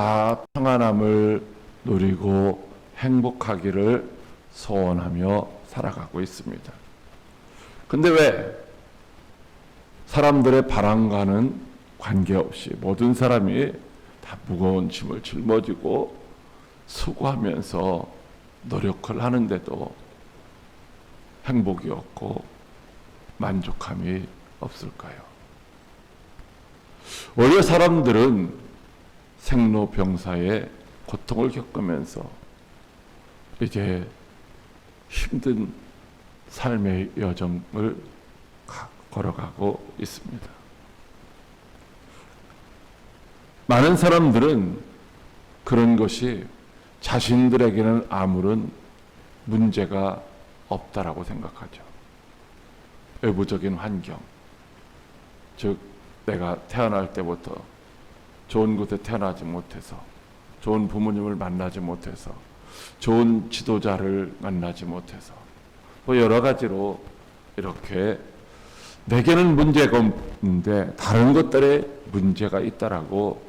다 평안함을 누리고 행복하기를 소원하며 살아가고 있습니다. 근데 왜 사람들의 바람과는 관계없이 모든 사람이 다 무거운 짐을 짊어지고 수고하면서 노력을 하는데도 행복이 없고 만족함이 없을까요? 원래 사람들은 생로병사의 고통을 겪으면서 이제 힘든 삶의 여정을 가- 걸어가고 있습니다. 많은 사람들은 그런 것이 자신들에게는 아무런 문제가 없다라고 생각하죠. 외부적인 환경, 즉 내가 태어날 때부터 좋은 곳에 태어나지 못해서 좋은 부모님을 만나지 못해서 좋은 지도자를 만나지 못해서 뭐 여러 가지로 이렇게 내게는 문제가 없는데 다른 것들에 문제가 있다라고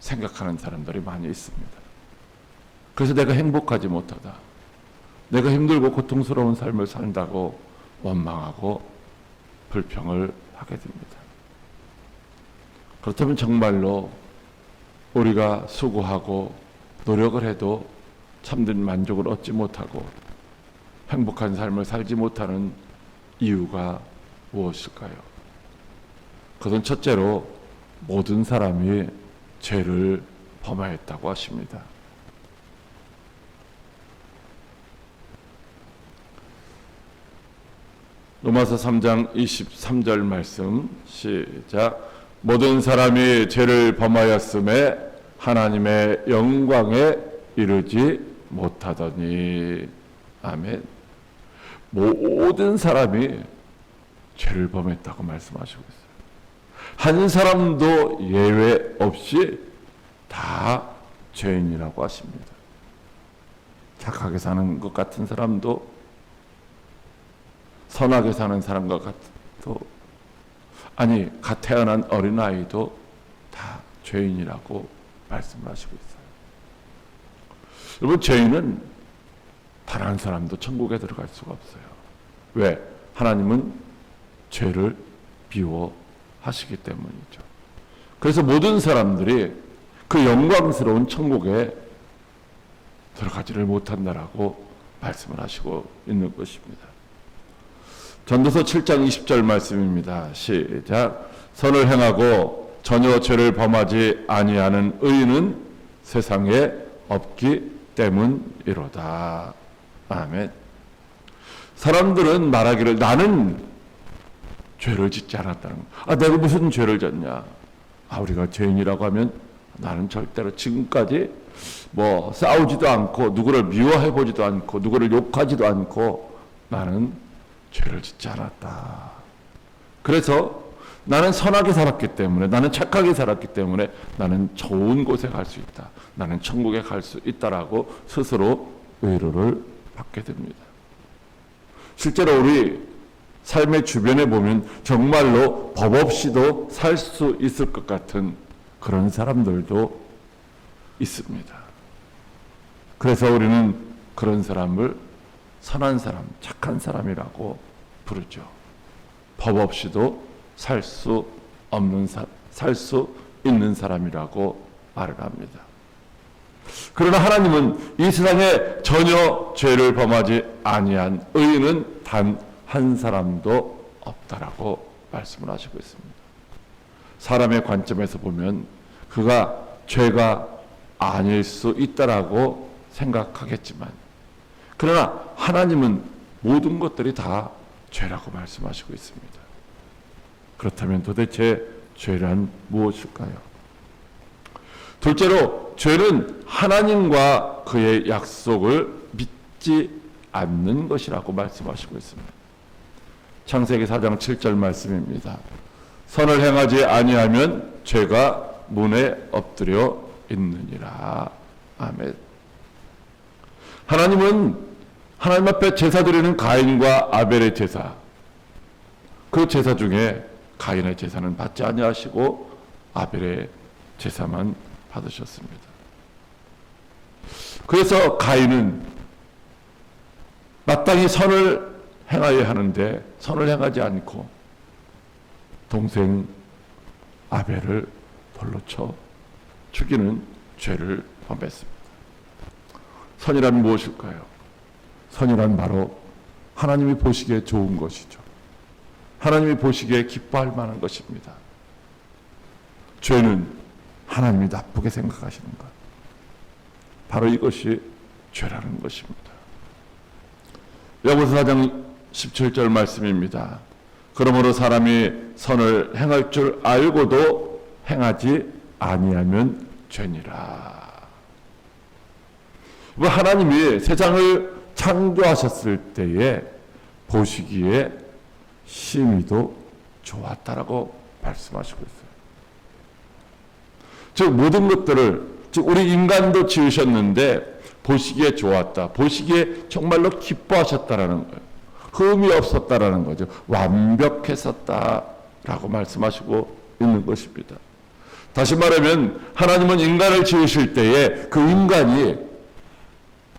생각하는 사람들이 많이 있습니다. 그래서 내가 행복하지 못하다. 내가 힘들고 고통스러운 삶을 산다고 원망하고 불평을 하게 됩니다. 그렇다면 정말로 우리가 수고하고 노력을 해도 참된 만족을 얻지 못하고 행복한 삶을 살지 못하는 이유가 무엇일까요? 그것은 첫째로 모든 사람이 죄를 범하였다고 하십니다. 로마서 3장 23절 말씀 시작 모든 사람이 죄를 범하였음에 하나님의 영광에 이르지 못하더니. 아멘. 모든 사람이 죄를 범했다고 말씀하시고 있어요. 한 사람도 예외 없이 다 죄인이라고 하십니다. 착하게 사는 것 같은 사람도 선하게 사는 사람과 같도 아니 갓 태어난 어린 아이도 다 죄인이라고 말씀하시고 있어요. 여러분 죄인은 단한 사람도 천국에 들어갈 수가 없어요. 왜? 하나님은 죄를 비워하시기 때문이죠. 그래서 모든 사람들이 그 영광스러운 천국에 들어가지를 못한다라고 말씀을 하시고 있는 것입니다. 전도서 7장 20절 말씀입니다. 시작. 선을 행하고 전혀 죄를 범하지 아니하는 의인은 세상에 없기 때문이로다. 아멘. 사람들은 말하기를 나는 죄를 짓지 않았다는 거. 아, 내가 무슨 죄를 졌냐? 아, 우리가 죄인이라고 하면 나는 절대로 지금까지 뭐 싸우지도 않고 누구를 미워해 보지도 않고 누구를 욕하지도 않고 나는 죄를 짓지 않았다. 그래서 나는 선하게 살았기 때문에 나는 착하게 살았기 때문에 나는 좋은 곳에 갈 수 있다. 나는 천국에 갈 수 있다라고 스스로 위로를 받게 됩니다. 실제로 우리 삶의 주변에 보면 정말로 법 없이도 살 수 있을 것 같은 그런 사람들도 있습니다. 그래서 우리는 그런 사람을 선한 사람, 착한 사람이라고 부르죠. 법 없이도 살 수 없는 살 수 있는 사람이라고 말을 합니다. 그러나 하나님은 이 세상에 전혀 죄를 범하지 아니한 의인은 단 한 사람도 없다라고 말씀을 하시고 있습니다. 사람의 관점에서 보면 그가 죄가 아닐 수 있다라고 생각하겠지만 그러나 하나님은 모든 것들이 다 죄라고 말씀하시고 있습니다. 그렇다면 도대체 죄란 무엇일까요? 둘째로 죄는 하나님과 그의 약속을 믿지 않는 것이라고 말씀하시고 있습니다. 창세기 4장 7절 말씀입니다. 선을 행하지 아니하면 죄가 문에 엎드려 있느니라. 아멘. 하나님은 하나님 앞에 제사 드리는 가인과 아벨의 제사 그 제사 중에 가인의 제사는 받지 아니하시고 아벨의 제사만 받으셨습니다. 그래서 가인은 마땅히 선을 행하여야 하는데 선을 행하지 않고 동생 아벨을 돌로 쳐 죽이는 죄를 범했습니다. 선이란 무엇일까요? 선이란 바로 하나님이 보시기에 좋은 것이죠. 하나님이 보시기에 기뻐할 만한 것입니다. 죄는 하나님이 나쁘게 생각하시는 것. 바로 이것이 죄라는 것입니다. 여고서 4장 17절 말씀입니다. 그러므로 사람이 선을 행할 줄 알고도 행하지 아니하면 죄니라. 뭐 하나님이 세상을 창조하셨을 때에 보시기에 심히도 좋았다라고 말씀하시고 있어요. 즉 모든 것들을 즉 우리 인간도 지으셨는데 보시기에 좋았다. 보시기에 정말로 기뻐하셨다라는 거예요. 흠이 없었다라는 거죠. 완벽했었다라고 말씀하시고 있는 것입니다. 다시 말하면 하나님은 인간을 지으실 때에 그 인간이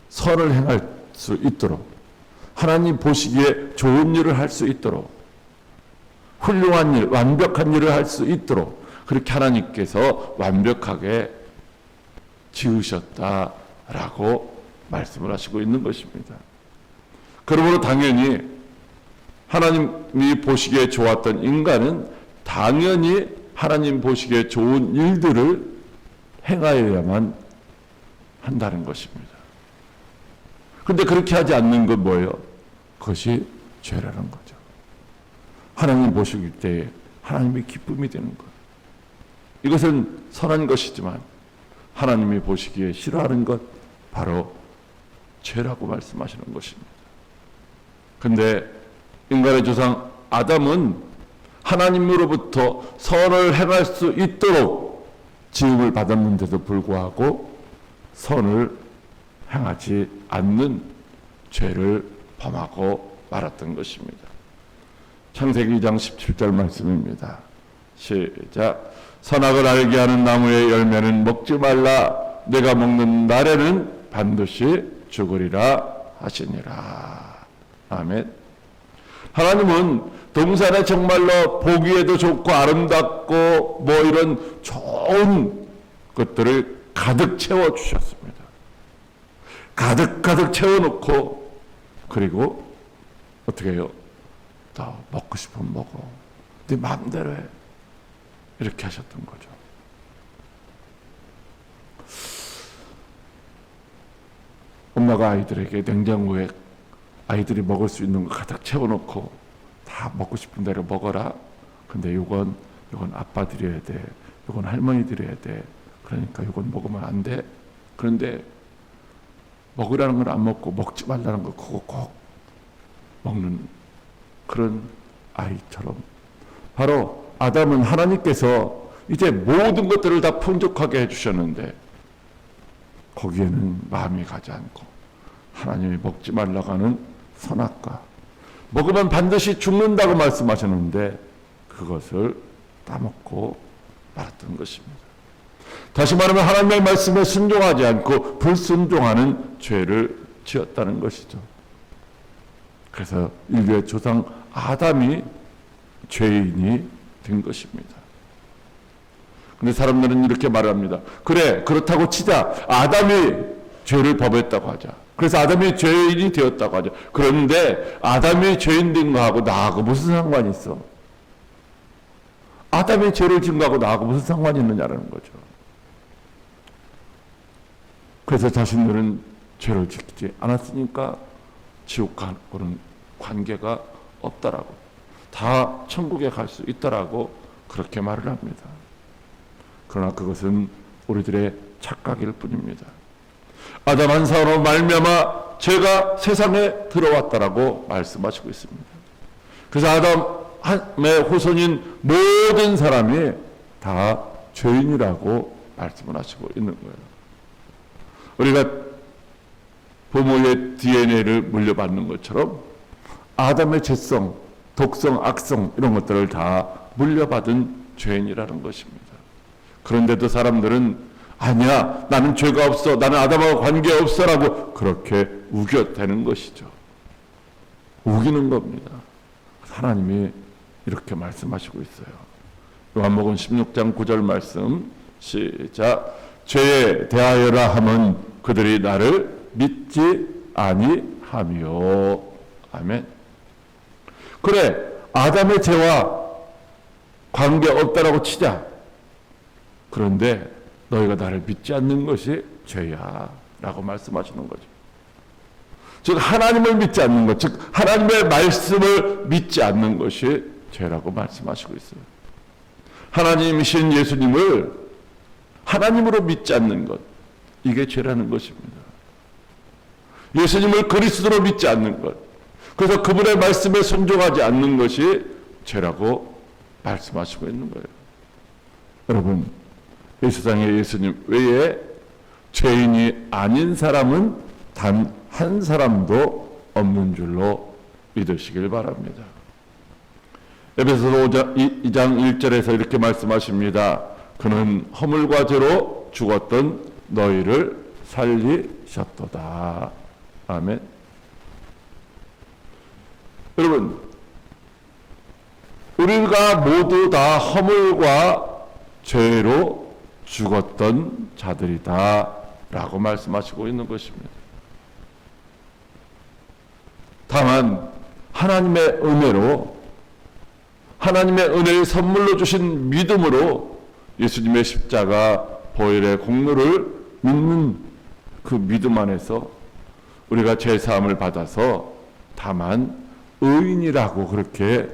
선을 행할 수 있도록 하나님 보시기에 좋은 일을 할 수 있도록 훌륭한 일, 완벽한 일을 할 수 있도록 그렇게 하나님께서 완벽하게 지으셨다라고 말씀을 하시고 있는 것입니다. 그러므로 당연히 하나님이 보시기에 좋았던 인간은 당연히 하나님 보시기에 좋은 일들을 행하여야만 한다는 것입니다. 근데 그렇게 하지 않는 건 뭐예요? 그것이 죄라는 거죠. 하나님 보시기 때에 하나님의 기쁨이 되는 것. 이것은 선한 것이지만 하나님이 보시기에 싫어하는 것 바로 죄라고 말씀하시는 것입니다. 근데 인간의 조상 아담은 하나님으로부터 선을 행할 수 있도록 지음을 받았는데도 불구하고 선을 행하지 않는 죄를 범하고 말았던 것입니다. 창세기 2장 17절 말씀입니다. 시작. 선악을 알게 하는 나무의 열매는 먹지 말라. 내가 먹는 날에는 반드시 죽으리라 하시니라. 아멘. 하나님은 동산에 정말로 보기에도 좋고 아름답고 뭐 이런 좋은 것들을 가득 채워 주셨습니다. 가득 가득 채워 놓고 그리고 어떻게 해요? 더 먹고 싶으면 먹어. 네 마음대로 해. 이렇게 하셨던 거죠. 엄마가 아이들에게 냉장고에 아이들이 먹을 수 있는 거 가득 채워놓고 다 먹고 싶은 대로 먹어라. 근데 요건 요건 아빠 드려야 돼. 요건 할머니 드려야 돼. 그러니까 요건 먹으면 안 돼. 그런데 먹으라는 건안 먹고 먹지 말라는 거 그거 꼭 먹는 그런 아이처럼 바로 아담은 하나님께서 이제 모든 것들을 다 풍족하게 해주셨는데 거기에는 마음이 가지 않고 하나님이 먹지 말라고 하는 선악과 먹으면 반드시 죽는다고 말씀하셨는데 그것을 따먹고 말았던 것입니다. 다시 말하면 하나님의 말씀에 순종하지 않고 불순종하는 죄를 지었다는 것이죠. 그래서 인류의 조상 아담이 죄인이 된 것입니다. 근데 사람들은 이렇게 말합니다. 그래, 그렇다고 치자. 아담이 죄를 범했다고 하자. 그래서 아담이 죄인이 되었다고 하죠. 그런데 아담이 죄인 된 거하고 나하고 무슨 상관이 있어? 아담이 죄를 지은 거하고 나하고 무슨 상관이 있느냐라는 거죠. 그래서 자신들은 죄를 짓지 않았으니까 지옥하고는 관계가 없다라고. 다 천국에 갈 수 있다라고 그렇게 말을 합니다. 그러나 그것은 우리들의 착각일 뿐입니다. 아담 한 사람으로 말미암아 죄가 세상에 들어왔다라고 말씀하시고 있습니다. 그래서 아담의 후손인 모든 사람이 다 죄인이라고 말씀을 하시고 있는 거예요. 우리가 부모의 DNA를 물려받는 것처럼 아담의 죄성, 독성, 악성 이런 것들을 다 물려받은 죄인이라는 것입니다. 그런데도 사람들은 아니야, 나는 죄가 없어, 나는 아담하고 관계 없어라고 그렇게 우겨대는 것이죠. 우기는 겁니다. 하나님이 이렇게 말씀하시고 있어요. 요한복음 16장 9절 말씀 시작 죄에 대하여라 함은 그들이 나를 믿지 아니하며 아멘. 그래 아담의 죄와 관계 없다라고 치자. 그런데 너희가 나를 믿지 않는 것이 죄야 라고 말씀하시는 거죠. 즉 하나님을 믿지 않는 것, 즉 하나님의 말씀을 믿지 않는 것이 죄라고 말씀하시고 있어요. 하나님이신 예수님을 하나님으로 믿지 않는 것, 이게 죄라는 것입니다. 예수님을 그리스도로 믿지 않는 것, 그래서 그분의 말씀에 순종하지 않는 것이 죄라고 말씀하시고 있는 거예요. 여러분, 이 세상에 예수님 외에 죄인이 아닌 사람은 단 한 사람도 없는 줄로 믿으시길 바랍니다. 에베소서 5장 2장 1절에서 이렇게 말씀하십니다. 그는 허물과 죄로 죽었던 너희를 살리셨도다. 아멘. 여러분, 우리가 모두 다 허물과 죄로 죽었던 자들이다. 라고 말씀하시고 있는 것입니다. 다만, 하나님의 은혜로, 하나님의 은혜를 선물로 주신 믿음으로 예수님의 십자가 보혈의 공로를 믿는 그 믿음 안에서 우리가 죄사함을 받아서 다만 의인이라고 그렇게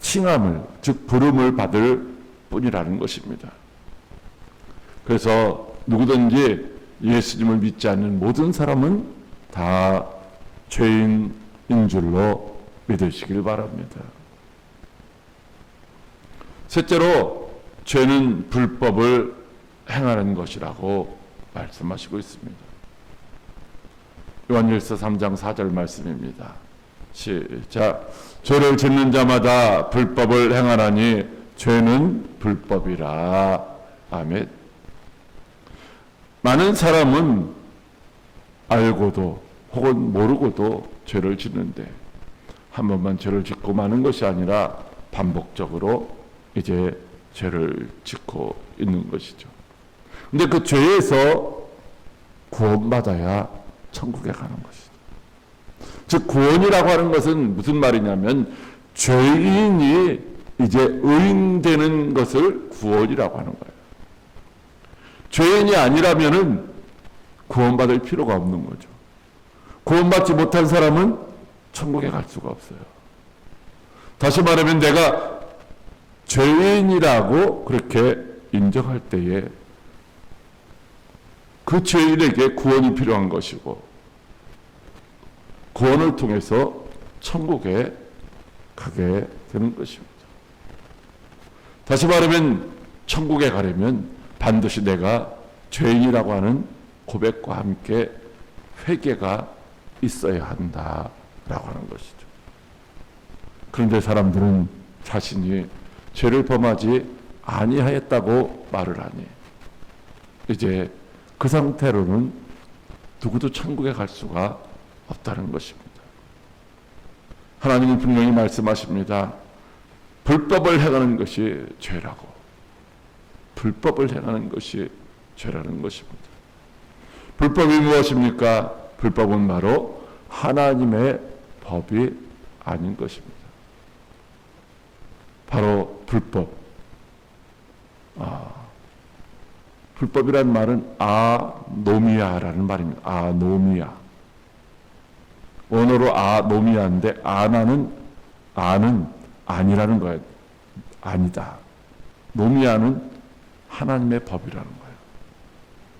칭함을 즉 부름을 받을 뿐이라는 것입니다. 그래서 누구든지 예수님을 믿지 않는 모든 사람은 다 죄인인 줄로 믿으시길 바랍니다. 셋째로 죄는 불법을 행하는 것이라고 말씀하시고 있습니다. 요한일서 3장 4절 말씀입니다. 시작. 죄를 짓는 자마다 불법을 행하나니 죄는 불법이라. 아멘. 많은 사람은 알고도 혹은 모르고도 죄를 짓는데 한 번만 죄를 짓고 마는 것이 아니라 반복적으로 이제 죄를 짓고 있는 것이죠. 근데 그 죄에서 구원받아야 천국에 가는 것이죠. 즉 구원이라고 하는 것은 무슨 말이냐면 죄인이 이제 의인되는 것을 구원이라고 하는 거예요. 죄인이 아니라면은 구원받을 필요가 없는 거죠. 구원받지 못한 사람은 천국에 갈 수가 없어요. 다시 말하면 내가 죄인이라고 그렇게 인정할 때에 그 죄인에게 구원이 필요한 것이고 구원을 통해서 천국에 가게 되는 것입니다. 다시 말하면 천국에 가려면 반드시 내가 죄인이라고 하는 고백과 함께 회개가 있어야 한다라고 하는 것이죠. 그런데 사람들은 자신이 죄를 범하지 아니하였다고 말을 하니 이제 그 상태로는 누구도 천국에 갈 수가 없다는 것입니다. 하나님은 분명히 말씀하십니다. 불법을 행하는 것이 죄라고. 불법을 행하는 것이 죄라는 것입니다. 불법이 무엇입니까? 불법은 바로 하나님의 법이 아닌 것입니다. 바로 불법. 아, 불법이란 말은 아노미아라는 말입니다. 아노미아. 원어로 아노미아인데 아나는 아는 아니라는 거예요. 아니다. 노미아는 하나님의 법이라는 거예요.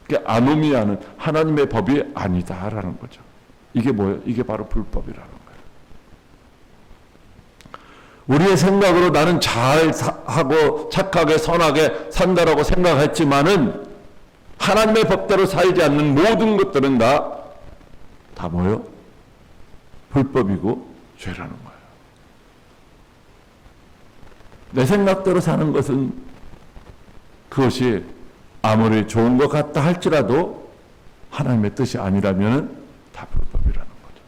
그러니까 아노미아는 하나님의 법이 아니다라는 거죠. 이게 뭐예요? 이게 바로 불법이라는 거예요. 우리의 생각으로 나는 잘 하고 착하게 선하게 산다라고 생각했지만은 하나님의 법대로 살지 않는 모든 것들은 다, 다 뭐요? 불법이고 죄라는 거예요. 내 생각대로 사는 것은 그것이 아무리 좋은 것 같다 할지라도 하나님의 뜻이 아니라면 다 불법이라는 거죠.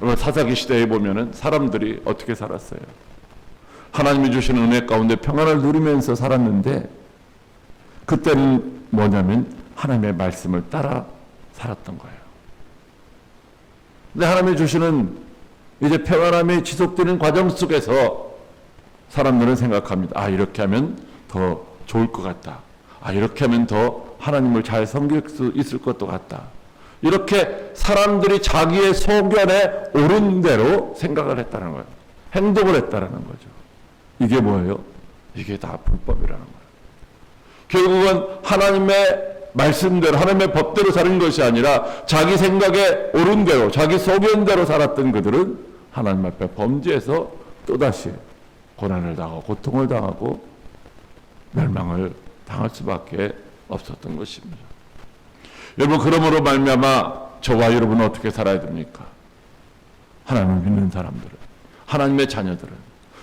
여러분 사사기 시대에 보면은 사람들이 어떻게 살았어요? 하나님이 주시는 은혜 가운데 평안을 누리면서 살았는데 그때는 뭐냐면 하나님의 말씀을 따라 살았던 거예요. 근데 하나님이 주시는 이제 평안함이 지속되는 과정 속에서 사람들은 생각합니다. 아, 이렇게 하면 더 좋을 것 같다. 아, 이렇게 하면 더 하나님을 잘 섬길 수 있을 것도 같다. 이렇게 사람들이 자기의 소견에 옳은 대로 생각을 했다는 거예요. 행동을 했다는 거죠. 이게 뭐예요? 이게 다 불법이라는 거예요. 결국은 하나님의 말씀대로 하나님의 법대로 사는 것이 아니라 자기 생각에 옳은 대로 자기 소견대로 살았던 그들은 하나님 앞에 범죄해서 또다시 고난을 당하고 고통을 당하고 멸망을 당할 수밖에 없었던 것입니다. 여러분 그러므로 말미암아 저와 여러분은 어떻게 살아야 됩니까? 하나님을 믿는 사람들은 하나님의 자녀들은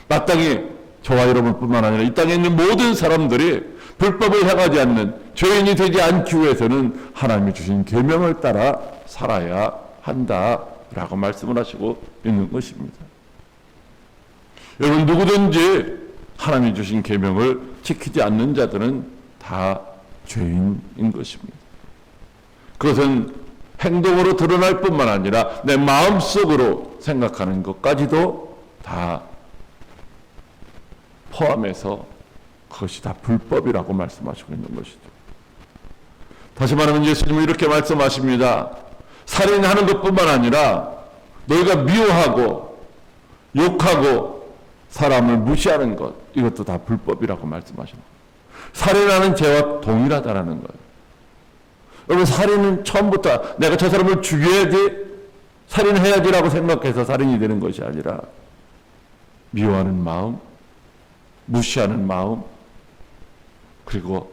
마땅히 저와 여러분뿐만 아니라 이 땅에 있는 모든 사람들이 불법을 행하지 않는 죄인이 되지 않기 위해서는 하나님이 주신 계명을 따라 살아야 한다라고 말씀을 하시고 있는 것입니다. 여러분 누구든지 하나님이 주신 계명을 지키지 않는 자들은 다 죄인인 것입니다. 그것은 행동으로 드러날 뿐만 아니라 내 마음속으로 생각하는 것까지도 다 포함해서 그것이 다 불법이라고 말씀하시고 있는 것이죠. 다시 말하면 예수님은 이렇게 말씀하십니다. 살인하는 것뿐만 아니라 너희가 미워하고 욕하고 사람을 무시하는 것 이것도 다 불법이라고 말씀하십니다. 살인하는 죄와 동일하다라는 거예요. 여러분 살인은 처음부터 내가 저 사람을 죽여야지 살인해야지라고 생각해서 살인이 되는 것이 아니라 미워하는 마음, 무시하는 마음, 그리고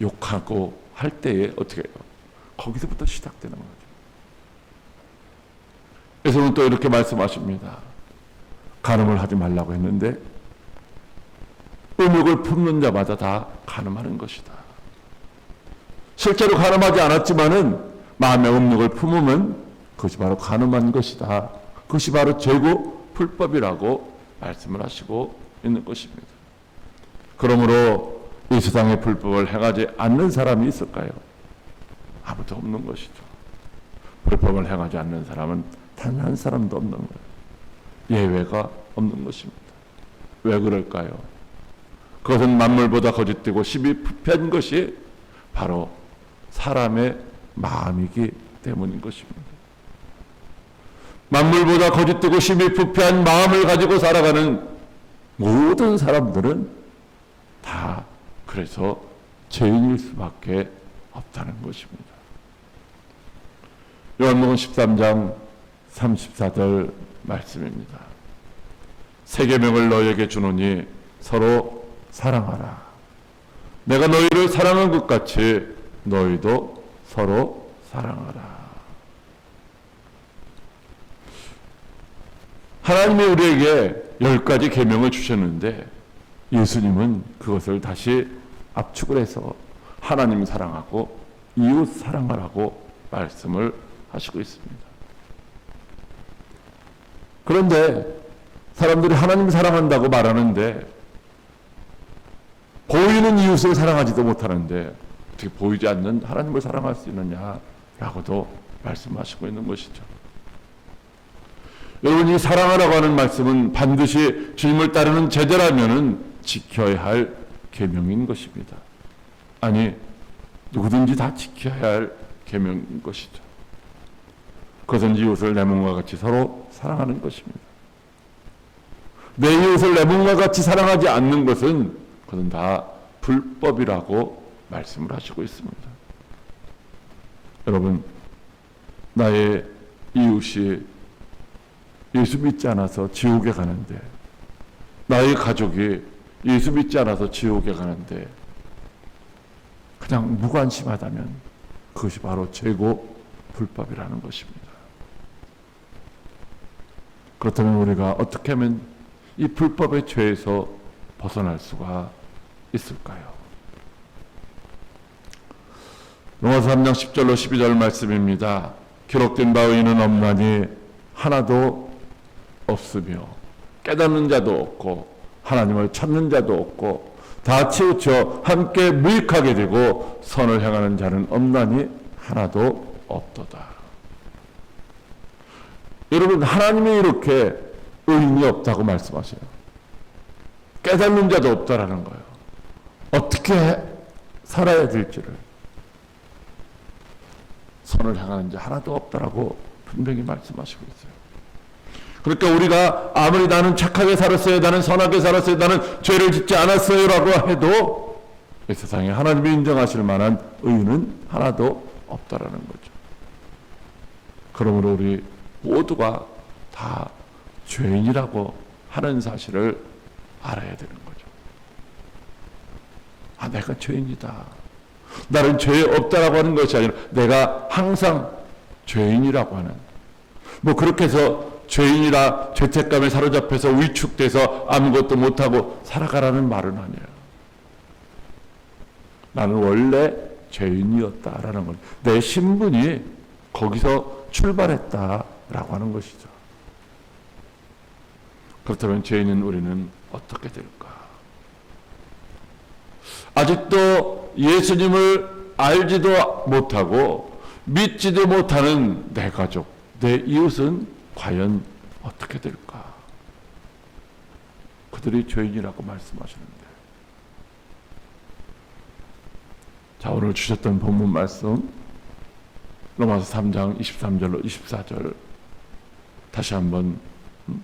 욕하고 할 때에 어떻게 해요? 거기서부터 시작되는 거죠. 예수님은 또 이렇게 말씀하십니다. 간음을 하지 말라고 했는데 음욕을 품는 자마다 다 간음하는 것이다. 실제로 간음하지 않았지만은 마음의 음욕을 품으면 그것이 바로 간음한 것이다. 그것이 바로 죄고 불법이라고 말씀을 하시고 있는 것입니다. 그러므로 이 세상의 불법을 행하지 않는 사람이 있을까요? 아무도 없는 것이죠. 불법을 행하지 않는 사람은 단 한 사람도 없는 거예요. 예외가 없는 것입니다. 왜 그럴까요? 그것은 만물보다 거짓되고 심히 부패한 것이 바로 사람의 마음이기 때문인 것입니다. 만물보다 거짓되고 심히 부패한 마음을 가지고 살아가는 모든 사람들은 다 그래서 죄인일 수밖에 없다는 것입니다. 요한복음 13장 34절 말씀입니다. 세 계명을 너희에게 주노니 서로 사랑하라. 내가 너희를 사랑한 것 같이 너희도 서로 사랑하라. 하나님이 우리에게 열 가지 계명을 주셨는데 예수님은 그것을 다시 압축을 해서 하나님 사랑하고 이웃 사랑하라고 말씀을 하시고 있습니다. 그런데 사람들이 하나님 사랑한다고 말하는데 보이는 이웃을 사랑하지도 못하는데 어떻게 보이지 않는 하나님을 사랑할 수 있느냐라고도 말씀하시고 있는 것이죠. 여러분 이 사랑하라고 하는 말씀은 반드시 주님을 따르는 제자라면은 지켜야 할 계명인 것입니다. 아니 누구든지 다 지켜야 할 계명인 것이죠. 그것은 이웃을 내 몸과 같이 서로 사랑하는 것입니다. 내 이웃을 내 몸과 같이 사랑하지 않는 것은 그것은 다 불법이라고 말씀을 하시고 있습니다. 여러분 나의 이웃이 예수 믿지 않아서 지옥에 가는데 나의 가족이 예수 믿지 않아서 지옥에 가는데 그냥 무관심하다면 그것이 바로 죄고 불법이라는 것입니다. 그렇다면 우리가 어떻게 하면 이 불법의 죄에서 벗어날 수가 있을까요? 로마서 3장 10절로 12절 말씀입니다. 기록된 바 의인은 없나니 하나도 없으며 깨닫는 자도 없고 하나님을 찾는 자도 없고 다 치우쳐 함께 무익하게 되고 선을 행하는 자는 없나니 하나도 없도다. 여러분 하나님이 이렇게 의인이 없다고 말씀하세요. 깨닫는 자도 없다라는 거예요. 어떻게 살아야 될지를 선을 향하는 자 하나도 없다라고 분명히 말씀하시고 있어요. 그러니까 우리가 아무리 나는 착하게 살았어요, 나는 선하게 살았어요, 나는 죄를 짓지 않았어요라고 해도 이 세상에 하나님이 인정하실 만한 의인은 하나도 없다라는 거죠. 그러므로 우리 모두가 다 죄인이라고 하는 사실을 알아야 되는 거죠. 아, 내가 죄인이다. 나는 죄 없다라고 하는 것이 아니라 내가 항상 죄인이라고 하는 뭐 그렇게 해서 죄인이라 죄책감에 사로잡혀서 위축돼서 아무것도 못하고 살아가라는 말은 아니에요. 나는 원래 죄인이었다라는 건내 신분이 거기서 출발했다라고 하는 것이죠. 그렇다면 죄인은 우리는 어떻게 될까? 아직도 예수님을 알지도 못하고 믿지도 못하는 내 가족, 내 이웃은 과연 어떻게 될까? 그들이 죄인이라고 말씀하시는데. 자, 오늘 주셨던 본문 말씀, 로마서 3장 23절로 24절, 다시 한번 음,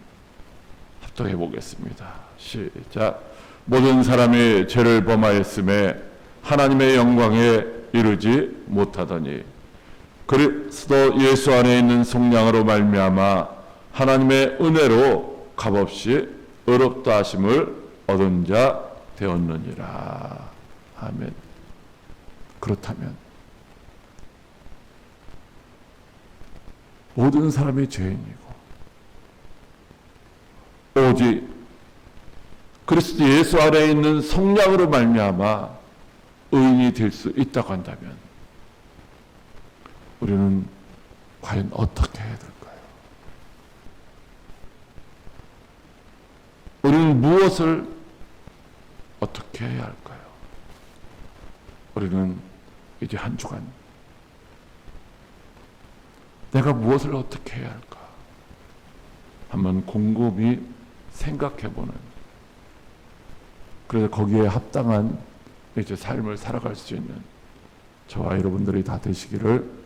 합독해 보겠습니다. 시작. 모든 사람이 죄를 범하였음에 하나님의 영광에 이르지 못하더니 그리스도 예수 안에 있는 속량으로 말미암아 하나님의 은혜로 값없이 의롭다 하심을 얻은 자 되었느니라. 아멘. 그렇다면 모든 사람이 죄인이고 오직 그리스도 예수 안에 있는 성량으로 말미암아 의인이 될 수 있다고 한다면 우리는 과연 어떻게 해야 될까요? 우리는 무엇을 어떻게 해야 할까요? 우리는 이제 한 주간 내가 무엇을 어떻게 해야 할까? 한번 곰곰이 생각해보는 그래서 거기에 합당한 이제 삶을 살아갈 수 있는 저와 여러분들이 다 되시기를